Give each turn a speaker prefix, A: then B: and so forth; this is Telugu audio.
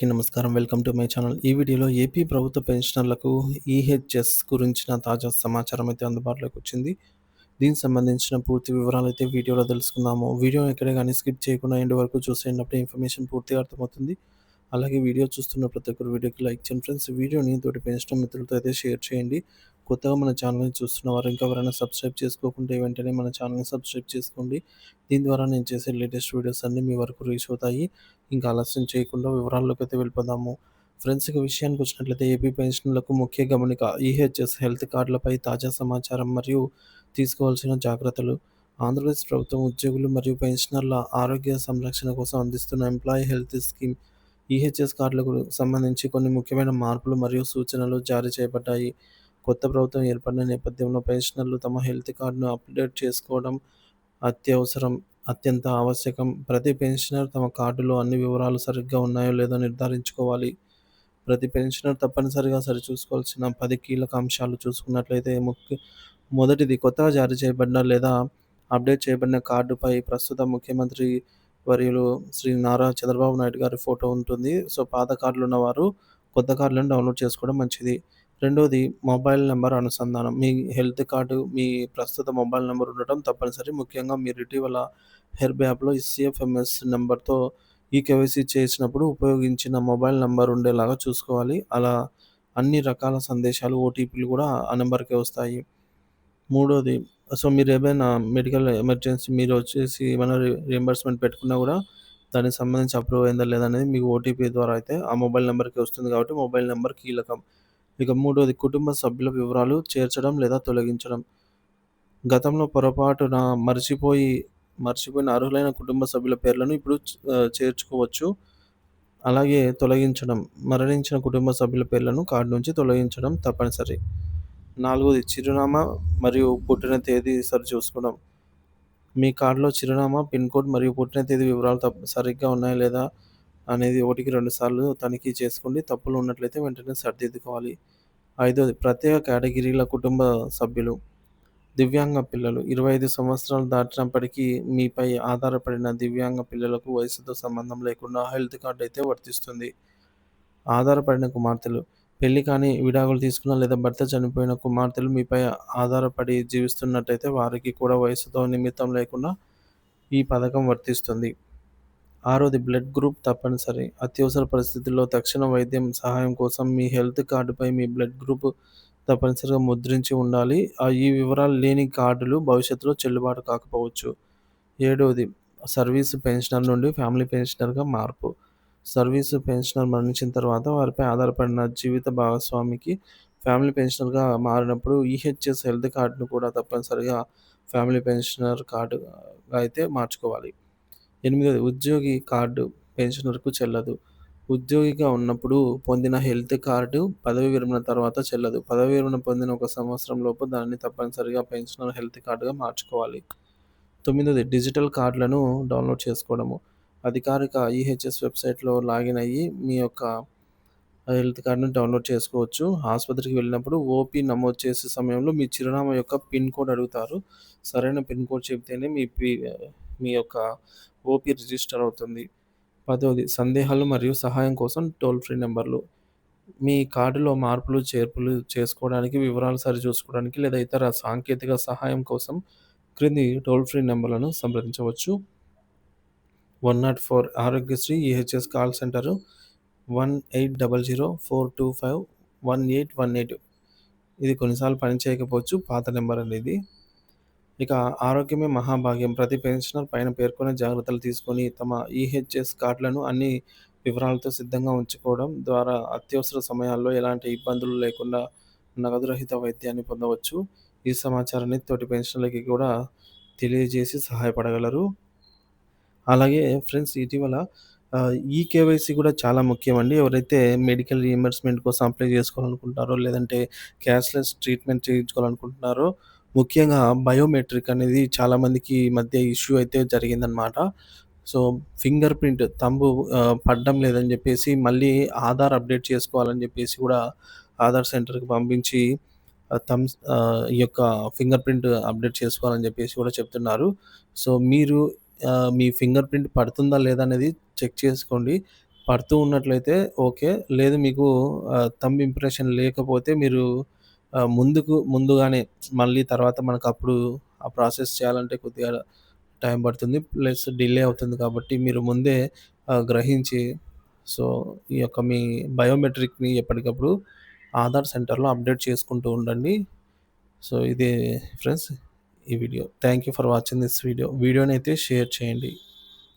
A: అందరికీ నమస్కారం. Welcome to my channel. ఈ వీడియోలో ఏపీ ప్రభుత్వ పెన్షనర్లకు ఈహెచ్ఎస్ గురించిన తాజా సమాచారం అయితే అందుబాటులోకి వచ్చింది. దీనికి సంబంధించిన పూర్తి వివరాలు అయితే వీడియోలో తెలుసుకుందాము. వీడియో ఎక్కడ కానీ స్కిప్ చేయకుండా ఎండ్ వరకు చూసేటప్పుడు ఇన్ఫర్మేషన్ పూర్తిగా అర్థమవుతుంది. అలాగే వీడియో చూస్తున్న ప్రతి ఒక్కరు వీడియోకి లైక్ చేయండి ఫ్రెండ్స్. వీడియోని తోటి పెంచడం మిత్రులతో అయితే షేర్ చేయండి. కొత్తగా మన ఛానల్‌ని చూస్తున్న వారు ఇంకా ఎవరైనా సబ్స్క్రైబ్ చేసుకోకుంటే వెంటనే మన ఛానల్‌ని సబ్స్క్రైబ్ చేసుకోండి. దీని ద్వారా నేను చేసే లేటెస్ట్ వీడియోస్ అన్నీ మీ వరకు రీచ్ అవుతాయి. ఇంకా ఆలస్యం చేయకుండా వివరాల్లోకి అయితే వెళ్ళిపోదాము. ఫ్రెండ్స్ ఇక విషయానికి వచ్చినట్లయితే ఏపీ పెన్షన్లకు ముఖ్య గమనిక ఈహెచ్ఎస్ హెల్త్ కార్డులపై తాజా సమాచారం మరియు తీసుకోవాల్సిన జాగ్రత్తలు. ఆంధ్రప్రదేశ్ ప్రభుత్వం ఉద్యోగులు మరియు పెన్షనర్ల ఆరోగ్య సంరక్షణ కోసం అందిస్తున్న ఎంప్లాయీ హెల్త్ స్కీమ్ ఈహెచ్ఎస్ కార్డులకు సంబంధించి కొన్ని ముఖ్యమైన మార్పులు మరియు సూచనలు జారీ చేయబడ్డాయి. కొత్త ప్రభుత్వం ఏర్పడిన నేపథ్యంలో పెన్షనర్లు తమ హెల్త్ కార్డును అప్డేట్ చేసుకోవడం అత్యవసరం అత్యంత ఆవశ్యకం. ప్రతి పెన్షనర్ తమ కార్డులో అన్ని వివరాలు సరిగ్గా ఉన్నాయో లేదో నిర్ధారించుకోవాలి. ప్రతి పెన్షనర్ తప్పనిసరిగా సరిచూసుకోవాల్సిన పది కీలక అంశాలు చూసుకున్నట్లయితే ముఖ్య మొదటిది కొత్తగా జారీ చేయబడిన లేదా అప్డేట్ చేయబడిన కార్డుపై ప్రస్తుత ముఖ్యమంత్రి వర్యులు శ్రీ నారా చంద్రబాబు నాయుడు గారి ఫోటో ఉంటుంది. సో, పాత కార్డులు ఉన్నవారు కొత్త కార్డులను డౌన్‌లోడ్ చేసుకోవడం మంచిది. రెండోది మొబైల్ నెంబర్ అనుసంధానం. మీ హెల్త్ కార్డు మీ ప్రస్తుత మొబైల్ నెంబర్ ఉండటం తప్పనిసరి. ముఖ్యంగా మీరు ఇటీవల హెర్బ్ యాప్‌లో నెంబర్తో ఈ కేవైసీ చేసినప్పుడు ఉపయోగించిన మొబైల్ నెంబర్ ఉండేలాగా చూసుకోవాలి. అలా అన్ని రకాల సందేశాలు, ఓటీపీలు కూడా ఆ నెంబర్కే వస్తాయి. మూడోది సో, మీరు ఏమైనా మెడికల్ ఎమర్జెన్సీ మీరు వచ్చేసి ఏమైనా రియంబర్స్‌మెంట్ పెట్టుకున్నా కూడా దానికి సంబంధించి అప్రూవ్ అయిందా లేదనేది మీకు ఓటీపీ ద్వారా అయితే ఆ మొబైల్ నెంబర్కి వస్తుంది కాబట్టి మొబైల్ నెంబర్ కీలకం. ఇక మూడోది కుటుంబ సభ్యుల వివరాలు చేర్చడం లేదా తొలగించడం. గతంలో పొరపాటున మర్చిపోయి మర్చిపోయిన అర్హులైన కుటుంబ సభ్యుల పేర్లను ఇప్పుడు చేర్చుకోవచ్చు. అలాగే తొలగించడం. మరణించిన కుటుంబ సభ్యుల పేర్లను కార్డు నుంచి తొలగించడం తప్పనిసరి. నాలుగోది చిరునామా మరియు పుట్టిన తేదీ సరిచూసుకోవడం. మీ కార్డులో చిరునామా, పిన్ కోడ్ మరియు పుట్టిన తేదీ వివరాలు తప్ప సరిగ్గా ఉన్నాయా లేదా అనేది ఒకటికి రెండు సార్లు తనిఖీ చేసుకోండి. తప్పులు ఉన్నట్లయితే వెంటనే సరిదిద్దుకోవాలి. ఐదోది ప్రత్యేక కేటగిరీల కుటుంబ సభ్యులు. దివ్యాంగ పిల్లలు. 25 సంవత్సరాలు దాటినప్పటికీ మీపై ఆధారపడిన దివ్యాంగ పిల్లలకు వయసుతో సంబంధం లేకుండా హెల్త్ కార్డు అయితే వర్తిస్తుంది. ఆధారపడిన కుమార్తెలు. పెళ్ళి కానీ విడాకులు తీసుకున్న లేదా భర్త చనిపోయిన కుమార్తెలు మీపై ఆధారపడి జీవిస్తున్నట్టయితే వారికి కూడా వయసుతో నిమిత్తం లేకుండా ఈ పథకం వర్తిస్తుంది. ఆరోది బ్లడ్ గ్రూప్ తప్పనిసరి. అత్యవసర పరిస్థితుల్లో తక్షణ వైద్యం సహాయం కోసం మీ హెల్త్ కార్డుపై మీ బ్లడ్ గ్రూప్ తప్పనిసరిగా ముద్రించి ఉండాలి. ఈ వివరాలు లేని కార్డులు భవిష్యత్తులో చెల్లుబాటు కాకపోవచ్చు. ఏడోది సర్వీసు పెన్షనర్ నుండి ఫ్యామిలీ పెన్షనర్‌గా మార్పు. సర్వీసు పెన్షనర్ మరణించిన తర్వాత వారిపై ఆధారపడిన జీవిత భాగస్వామికి ఫ్యామిలీ పెన్షనర్‌గా మారినప్పుడు ఈహెచ్ఎస్ హెల్త్ కార్డును కూడా తప్పనిసరిగా ఫ్యామిలీ పెన్షనర్ కార్డుగా అయితే మార్చుకోవాలి. ఎనిమిదోది ఉద్యోగి కార్డు పెన్షనర్‌కు చెల్లదు. ఉద్యోగిగా ఉన్నప్పుడు పొందిన హెల్త్ కార్డు పదవీ విరమణ తర్వాత చెల్లదు. పదవీ విరమణ పొందిన ఒక సంవత్సరం లోపు దాన్ని తప్పనిసరిగా పెన్షనర్ హెల్త్ కార్డుగా మార్చుకోవాలి. తొమ్మిదది డిజిటల్ కార్డులను డౌన్‌లోడ్ చేసుకోవడము. అధికారిక ఈహెచ్ఎస్ వెబ్‌సైట్‌లో లాగిన్ అయ్యి మీ యొక్క హెల్త్ కార్డును డౌన్‌లోడ్ చేసుకోవచ్చు. ఆసుపత్రికి వెళ్ళినప్పుడు ఓపీ నమోదు చేసే సమయంలో మీ చిరునామా యొక్క పిన్ కోడ్ అడుగుతారు. సరైన పిన్ కోడ్ చెబితేనే మీ పి మీ యొక్క ఓపీ రిజిస్టర్ అవుతుంది. పదవది సందేహాలు మరియు సహాయం కోసం టోల్ ఫ్రీ నెంబర్లు మీ కార్డులో మార్పులు, చేర్పులు చేసుకోవడానికి, వివరాలు సరిచూసుకోవడానికి లేదా ఇతర సాంకేతిక సహాయం కోసం క్రింది టోల్ ఫ్రీ నెంబర్లను సంప్రదించవచ్చు. 104 Aarogyasri EHS call centre one eight double zero four two five one eight one eight ఇది కొన్నిసార్లు పనిచేయకపోవచ్చు. పాత నెంబర్ అనేది ఇక ఆరోగ్యమే మహాభాగ్యం. ప్రతి పెన్షనర్ పైన పేర్కొన్న జాగ్రత్తలు తీసుకొని తమ ఈహెచ్ఎస్ కార్డులను అన్ని వివరాలతో సిద్ధంగా ఉంచుకోవడం ద్వారా అత్యవసర సమయాల్లో ఎలాంటి ఇబ్బందులు లేకుండా నగదు రహిత వైద్యాన్ని పొందవచ్చు. ఈ సమాచారాన్ని తోటి పెన్షనర్లకి కూడా తెలియజేసి సహాయపడగలరు. అలాగే ఫ్రెండ్స్ ఇటీవల ఈ కేవైసీ కూడా చాలా ముఖ్యమండి. ఎవరైతే మెడికల్ రీఎంబర్స్మెంట్ కోసం అప్లై చేసుకోవాలనుకుంటున్నారో లేదంటే క్యాష్‌లెస్ ట్రీట్మెంట్ చేయించుకోవాలనుకుంటున్నారో ముఖ్యంగా బయోమెట్రిక్ అనేది చాలామందికి ఈ మధ్య ఇష్యూ అయితే జరిగిందనమాట. సో, ఫింగర్ ప్రింట్ తంబు ఆహ్, పడడం లేదని చెప్పేసి మళ్ళీ ఆధార్ అప్డేట్ చేసుకోవాలని చెప్పేసి కూడా ఆధార్ సెంటర్‌కి పంపించి ఆహ్, థంబ్స్ ఆహ్, ఈ యొక్క ఫింగర్ ప్రింట్ అప్డేట్ చేసుకోవాలని చెప్పేసి కూడా చెప్తున్నారు. సో, మీరు ఆహ్, మీ ఫింగర్ ప్రింట్ పడుతుందా లేదా అనేది చెక్ చేసుకోండి. పడుతూ ఉన్నట్లయితే ఓకే. లేదు మీకు ఆహ్, థంబ్ ఇంప్రెషన్ లేకపోతే మీరు ముందుకు ముందుగానే మళ్ళీ తర్వాత మనకు అప్పుడు ఆ ప్రాసెస్ చేయాలంటే కొద్దిగా టైం పడుతుంది. ప్లస్ డిలే అవుతుంది కాబట్టి మీరు ముందే గ్రహించి సో, ఈ యొక్క మీ బయోమెట్రిక్‌ని ఎప్పటికప్పుడు ఆధార్ సెంటర్‌లో అప్డేట్ చేసుకుంటూ ఉండండి. సో, ఇది ఫ్రెండ్స్ ఈ video. Thank you for watching this video. వీడియోని అయితే షేర్ చేయండి.